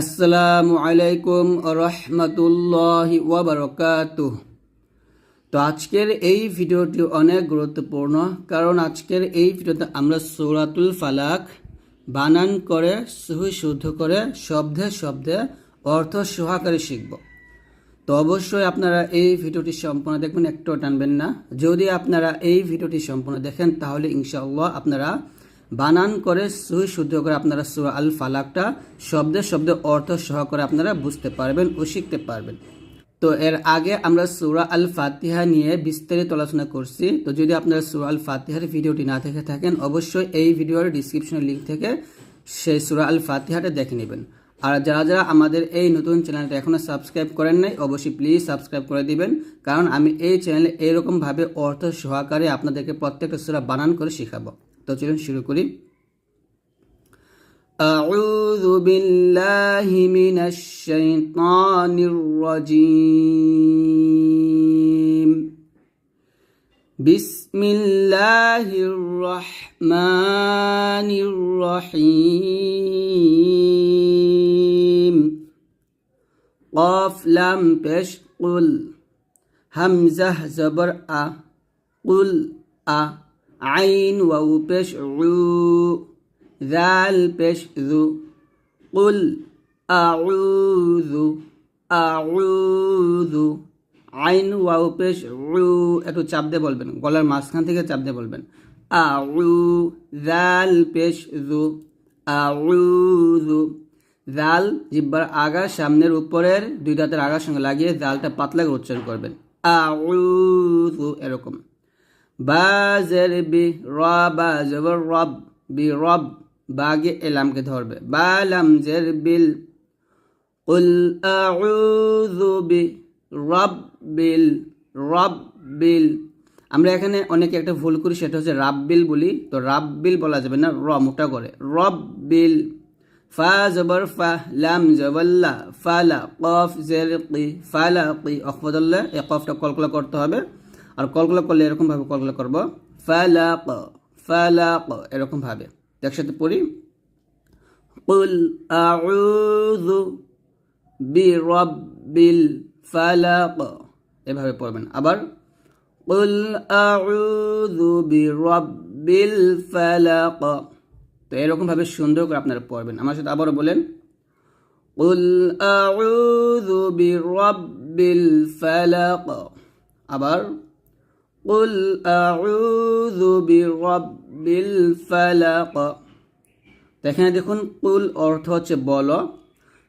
আসসালামু আলাইকুম রহমতুল্লাহি ওয়াবারকাতুহ তো আজকের এই ভিডিওটি অনেক গুরুত্বপূর্ণ, কারণ আজকের এই ভিডিওতে আমরা সৌরাতুল ফালাক বানান করে, সহি শুদ্ধ করে, শব্দে শব্দে, অর্থ সহকারে শিখব। তো অবশ্যই আপনারা এই ভিডিওটি সম্পূর্ণ দেখবেন একটু টানবেন না। যদি আপনারা এই ভিডিওটি সম্পূর্ণ দেখেন, তাহলে ইনশাআল্লাহ আপনারা বানান করে সহি শুদ্ধ করে আপনারা সুরা আল ফালাকটা শব্দে শব্দে অর্থ সহকারে আপনারা বুঝতে পারবেন ও শিখতে পারবেন। তো এর আগে আমরা সুরা আল ফাতিহা নিয়ে বিস্তারিত আলোচনা করছি। তো যদি আপনারা সুরা আল ফাতিহার ভিডিওটি না দেখে থাকেন, অবশ্যই এই ভিডিওর ডিসক্রিপশনের লিঙ্ক থেকে সেই সুরা আল ফাতিহাটা দেখে নেবেন। আর যারা যারা আমাদের এই নতুন চ্যানেলটা এখনও সাবস্ক্রাইব করেন নাই, অবশ্যই প্লিজ সাবস্ক্রাইব করে দিবেন। কারণ আমি এই চ্যানেলে এইরকমভাবে অর্থ সহকারে আপনাদেরকে প্রত্যেকটা সুরা বানান করে শেখাবো। তো চলুন শুরু করি أعوذ بالله من الشيطان الرجيم بسم الله الرحمن الرحيم قاف لام পেশ قل همزة زبر أ قل أ عين واو পেশ عو ذال পেশ ذو قل أعوذ أعوذ আইন ওয়াও পেশ উ একটু চাপ দিয়ে বলবেন গলার মাঝখান থেকে চাপ দিয়ে বলবেন আউ জাল পেশ জু আউযু জাল জিব্বার আগা সামনের উপরের দুই দাঁতের আগার সঙ্গে লাগিয়ে জালটা পাতলা করে উচ্চারণ করবেন আউযু এরকম বাজের বি রবা জবর রব বি রব বাগে এলামকে ধরবে বালাম জের বিল قل أعوذ بربل রব্বিল আমরা এখানে অনেকে একটা ভুল করি সেটা হচ্ছে রাব্বিল বলি তো রাব্বিল বলা যাবে না র মোটা করে রব্বিল ফা জবর ফা লাম জবল্লা ফালা কফ জের কি ফালা কি অকফদল্লা এ কফটা কলকলা করতে হবে আর কলকলা করলে এরকমভাবে কলকলা করবো ফালা ক ফালা ক এরকমভাবে একসাথে পড়ি قل أعوذ বিরব্বিল ফালাক এভাবে পড়বেন আবার قل أعوذ বিরব্বিল ফালাক তো এরকম ভাবে সুন্দর করে আপনারা পড়বেন আমার সাথে আবারও বলেন قل أعوذ বিরব্বিল ফালাক আবার قل أعوذ বিরব্বিল ফালাক তো এখানে দেখুন কুল অর্থ হচ্ছে বলো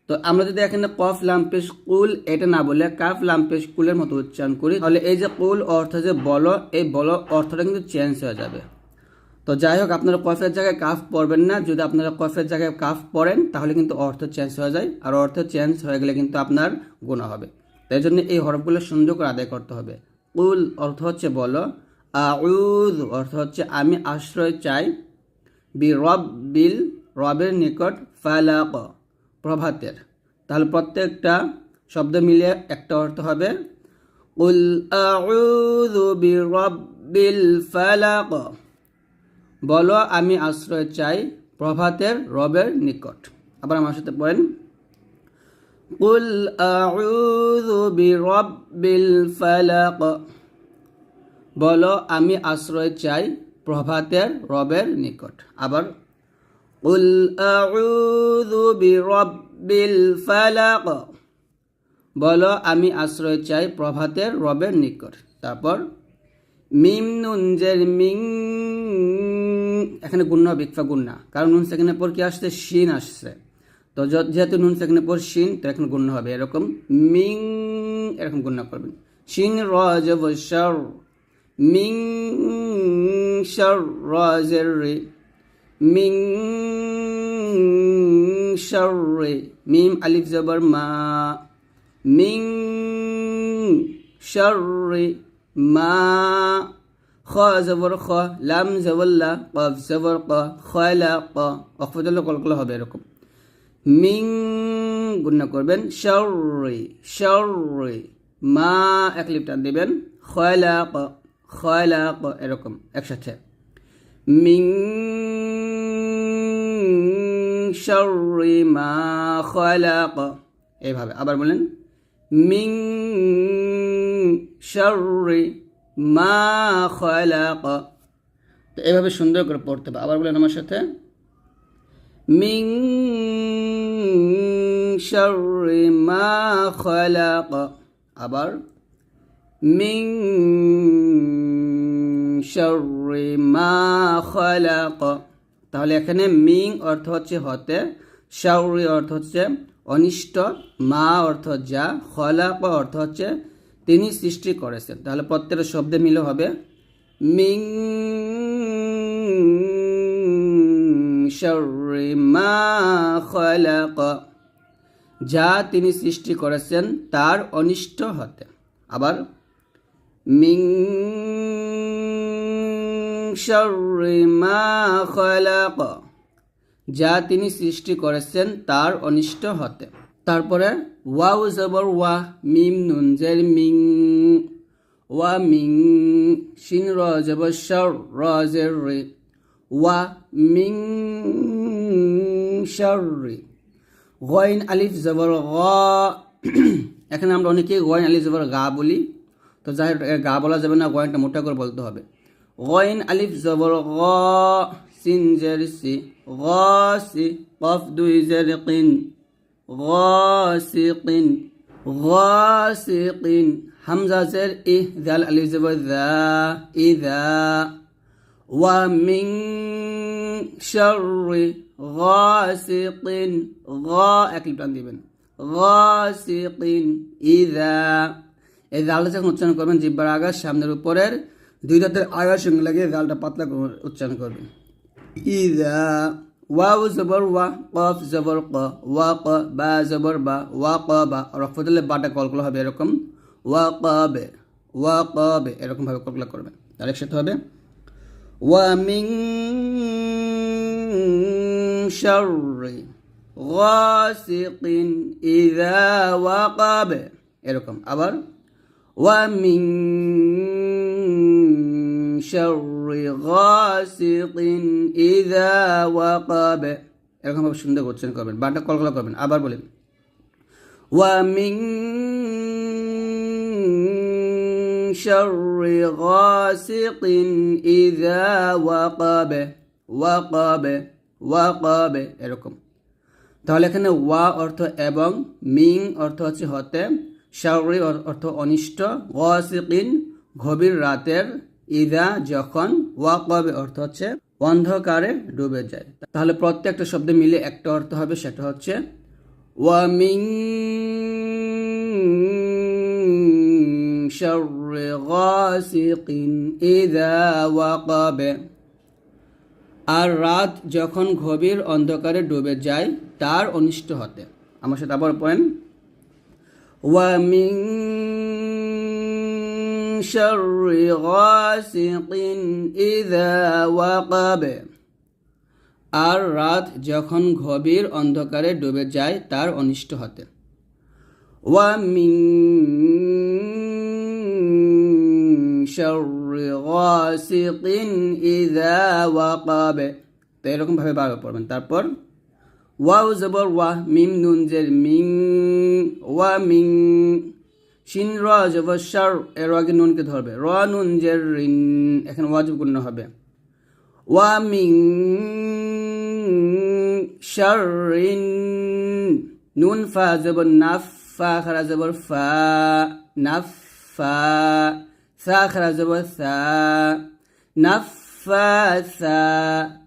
তো আমরা যদি এখানে কফ লাম্পেশ কুল এটা না বলে কাফ লাম্পেশ কুলের মতো উচ্চারণ করি তাহলে এই যে কুল অর্থ যে বলো এই বলো অর্থটা কিন্তু চেঞ্জ হয়ে যাবে তো যাই হোক আপনারা কফের জায়গায় কাফ পড়বেন না যদি আপনারা কফের জায়গায় কাফ পড়েন তাহলে কিন্তু অর্থ চেঞ্জ হয়ে যায় আর অর্থ চেঞ্জ হয়ে গেলে কিন্তু আপনার গুণা হবে তাই জন্য এই হরফগুলো সুন্দর করে আদায় করতে হবে কুল অর্থ হচ্ছে বলো। আউদ অর্থ হচ্ছে আমি আশ্রয় চাই। বি রব বিল রবের নিকট ফালাক, প্রভাতের। তাহলে প্রত্যেকটা শব্দ মিলে একটা অর্থ হবে। উল আউযু বিরব্বিল ফালাক। বলো, আমি আশ্রয় চাই প্রভাতের, রবের নিকট। আবার আমার সাথে পড়েন। উল আউযু বিরব্বিল ফালাক বলো আমি আশ্রয় চাই প্রভাতের রবের নিকট আবার قل أعوذ برب الفلق বলো আমি আশ্রয় চাই প্রভাতের রবের নিকট তারপর মিম নুন জের মিং এখানে গুণ্য বিকফা গুণ্না কারণ নুন সেখানে পর কি আসছে শিন আসছে তো যেহেতু নুন সেখানে পর শিন, তো এখন গুণ্য হবে এরকম। মিং, এরকম গুণ্য করবেন। শিন রজ বসর মিং শর রজের রে, মিং শাররে মিম আলিফ জবর মা, মিং শাররে মা, খ জবর খ, লাম জবল্লা কফ জবর ক খয়লা ক অফজল কলকলা হবে এরকম। মিং গুণ করবেন, শাররে শাররে, মা এক লিপটান দেবেন খয়লা ক খয়লা ক এরকম একসাথে। মিং শাররি, মা খলাক এইভাবে। আবার বলেন, মিং শাররি, মা খলাক তো এভাবে সুন্দর করে পড়তে হবে। আবার বলেন আমার সাথে, মিং শাররি মা খলাক আবার মিং শাররি মা খলাক তাহলে এখানে মিং অর্থ হচ্ছে হতে শাউরি অর্থ হচ্ছে অনিষ্ট, মা অর্থ যা খলাক অর্থ হচ্ছে তিনি সৃষ্টি করেছেন। তাহলে প্রত্যেকটা শব্দে মিলে হবে মিং খলাক। যা তিনি সৃষ্টি করেছেন, তার অনিষ্ট হতে। আবার মিং যা তিনি সৃষ্টি করেছেন, তার অনিষ্ট হতে। তারপরে, ওয়াউ জবর ওয়া, মিম নুন জের মিং, ওয়া মিং, শিন র জবর শর জের রে। ওয়া মিং শাররি গয়ন আলিফ জবর গ এখানে আমরা অনেকে গয়ন আলিফ জবর গা বলি তো যাই হোক, এ গা বলা যাবে না গয়নটা মোটা করে বলতে হবে গয়ন আলিফ জবর গ সিন জের সি গ সি কফ দুই জের কিন غاسق غاسق حمزة زر إه ذا الألف زبر ذا إذا ومن شر غاسق غا একই প্রাণ দিবেন غاسق إذا এই জালটা যখন উচ্চারণ করবেন জিব্বার আগা সামনের উপরের দুই দাঁতের আগার সঙ্গে লাগিয়ে জালটা পাতলা করে উচ্চারণ করবেন ইদা ওয়াও জবর ওয়া কফ জবর ক ওয়া ক বা জবর বা ওয়া ক বা রফতুল্লে বাটা কলকলা হবে এরকম ওয়া ক বে ওয়া ক বে এরকম ভাবে কলকলা করবেন তার একসাথে হবে মিং শাররি গাসিকিন ইযা ওয়াকাব এরকম আবার মিং শাররি গাসিকিন ইযা ওয়াকাব এরকম ভাবে সুন্দর উচ্চারণ করবেন বাটা কলকলা করবেন, আবার বলেন। মিং شر غاسق إذا وقب وقب وقب এরকম তাহলে এখানে ওয়া অর্থ এবং মিং অর্থ হচ্ছে হতে শারি অর্থ অনিষ্ট ওয়াসিকিন গভীর রাতের ইদা যখন ওয়াকবে অর্থ হচ্ছে অন্ধকারে ডুবে যায় তাহলে প্রত্যেকটা শব্দ মিলে একটা অর্থ হবে সেটা হচ্ছে ওয়ামিং شر غاسق إذا وقب আর রাত যখন গভীর অন্ধকারে ডুবে যায় তার অনিষ্ট হতে আমার সাথে আবার পয়েন ومن شر غاسق إذا وقب আর রাত যখন গভীর অন্ধকারে ডুবে যায় তার অনিষ্ট হতে ومن شر غاسق إذا وقب তো এরকম ভাবে বারবার পড়বেন তারপর ওয়াও জবর ওয়া মিম নুন জের মিং ওয়া মিং শিন র জবর শার এর আগে নুনকে ধরবে র নুন জের রিন এখানে ওয়াজিব গুণ হবে ওয়া মিং শাররিন নুন ফা জবর নাফ ফা খারা জবর ফা নাফ ফা সা খারা জবর সা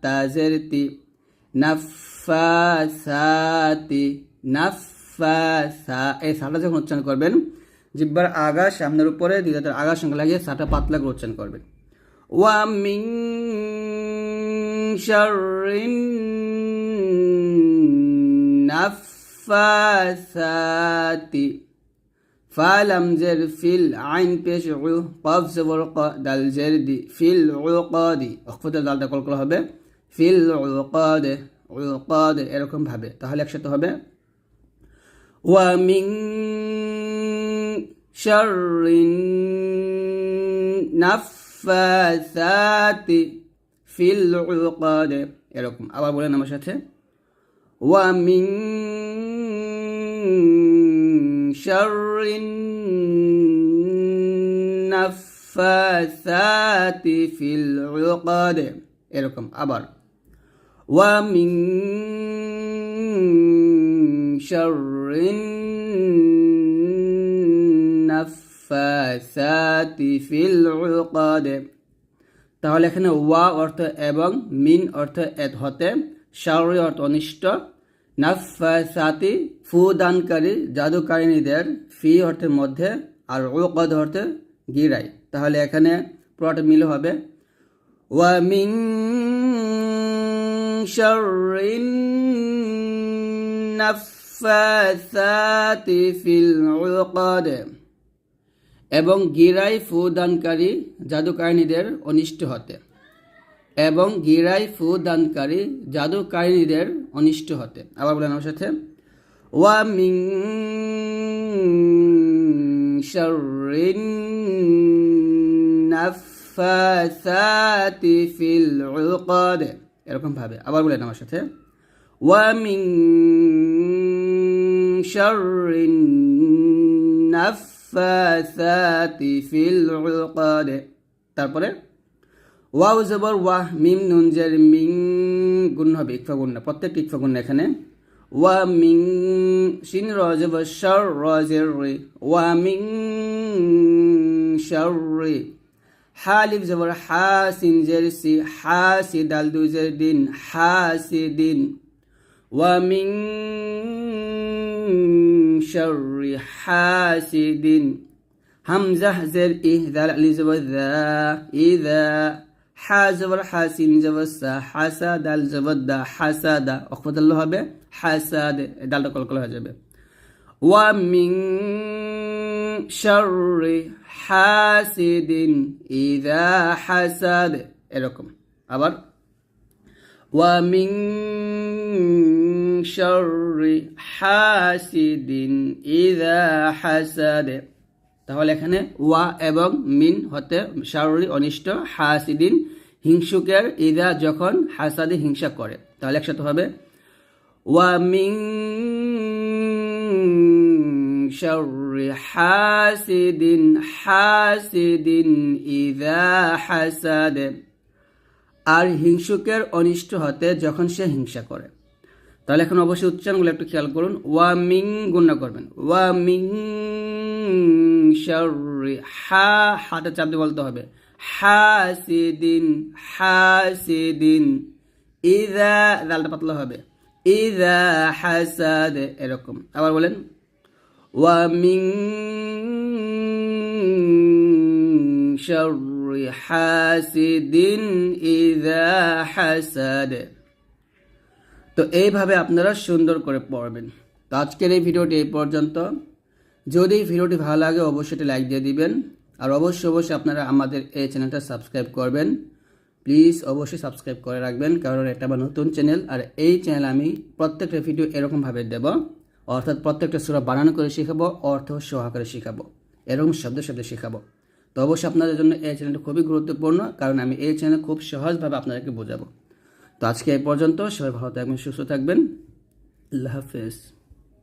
তাজেরতি নাফাসাতি নাফাসা এই সাটা যখন উচ্চারণ করবেন, জিব্বার আগা সামনের উপরে, দুই দাঁতের আগার সঙ্গে লাগিয়ে সাটা পাতলা করে উচ্চারণ করবেন। ওয়া মিং শাররিন নাফাসাতি ফালাম জের ফিল আইন পেশ উ কফ জবর ক দাল জের দি ফিল উকাদি অক্ষতে দালটা কল করা হবে ফিল উকাদে উকাদে এরকম ভাবে তাহলে একসাথে হবে ওয়া মিং শাররিন নাফাসাতি ফিল উকাদে এরকম আবার বলেন আমার সাথে ومن شر النفاثات في العقد এরকম আবার ومن شر النفاثات في العقد তাহলে এখানে ওয়া অর্থ এবং মিন অর্থ এত হতে শাওরি অর্থ অনিষ্ট নাফাসাতি ফু দানকারী জাদুকারিনীদের ফি অর্থের মধ্যে, আর ওকদ অর্থে গিরাই। তাহলে এখানে পুরোটা মিল হবে। ওয়া মিন শাররিন নাফাসাতি ফিল উকদ এবং গিরাই ফুদানকারী জাদুকারিনীদের অনিষ্ট হতে। এবং গিরাই ফু দানকারী জাদুকারিনীদের অনিষ্ট হতে। আবার বলেন আমার সাথে। ওয়া মিং শাররিন নাফাসাতি ফিল উকদ এরকম ভাবে। আবার বলেন আমার সাথে। ওয়া মিং শাররিন নাফাসাতি ফিল উকদ তারপরে ওয়া জবর ওয়া মিম, নুন, জের, মিং, গুণ হবে, ইকফা গুণ না গুণ এখানে। ওয়া, মিং, শিন, র জবর শর, র, জের, রে। ওয়া, মিং, শর, রে। হালিফ জবর হা, সিন, জের, সি, হা, সি, দাল, দু, জের, দিন, হা, সি, দিন। ওয়া, মিং শর্রি দিন। হামজাহ জের, ইহ, দাল, আলি জবর দা ইদা হা জবর হাসিন জবসা হাসা দাল জবদ্দা হাসা দা অকফতাল্ল হবে হাসা দে ডালটা কলকলা হয়ে যাবে। ওয়া মিং শাররি হাসিদিন, ইদা হাসাদ, এরকম। আবার, ওয়া মিং শাররি হাসিদিন, ইদা হাসাদ। তাহলে এখানে ওয়া এবং মিন হতে শাররি অনিষ্ট, হাসিদিন, হিংসুকের, ইদা যখন হাসাদি হিংসা করে। তাহলে একসাথে হবে। ওয়া মিং শাররি হাসিদিন ইদা হাসাদে। আর হিংসুকের অনিষ্ট হতে যখন সে হিংসা করে। তাহলে এখন অবশ্যই উচ্চারণগুলো একটু খেয়াল করুন। ওয়া মিং গুণা করবেন। ওয়া মিং শাররি হা হাতে চাপ দিয়ে বলতে হবে। হাসিদিন হাসিদিন। ইদা দালটা পাতলা হবে। ইদা হাসাদ, এরকম। আবার বলেন, ওয়া মিং শাররি হাসিদিন, ইদা হাসাদ। তো এইভাবে আপনারা সুন্দর করে পড়বেন। তো আজকের এই ভিডিওটি এই পর্যন্ত। যদি ভিডিওটি ভালো লাগে, অবশ্যই এটি লাইক দিয়ে দিবেন। আর অবশ্যই অবশ্যই আপনারা আমাদের এই চ্যানেলটা সাবস্ক্রাইব করবেন। প্লিজ অবশ্যই সাবস্ক্রাইব করে রাখবেন, কারণ এটা আমার নতুন চ্যানেল। আর এই চ্যানেল আমি প্রত্যেকটা ভিডিও এরকমভাবে দেব। অর্থাৎ প্রত্যেকটা সুরা বানানো করে শেখাবো, অর্থ সহকারে শেখাবো, এরকম শব্দ শব্দ শেখাবো। তো অবশ্যই আপনাদের জন্য এই চ্যানেলটা খুবই গুরুত্বপূর্ণ, কারণ আমি এই চ্যানেল খুব সহজভাবে আপনাদেরকে বোঝাবো। তো আজকে এই পর্যন্ত, সবাই ভালো থাকবেন, সুস্থ থাকবেন। আল্লাহ হাফেজ।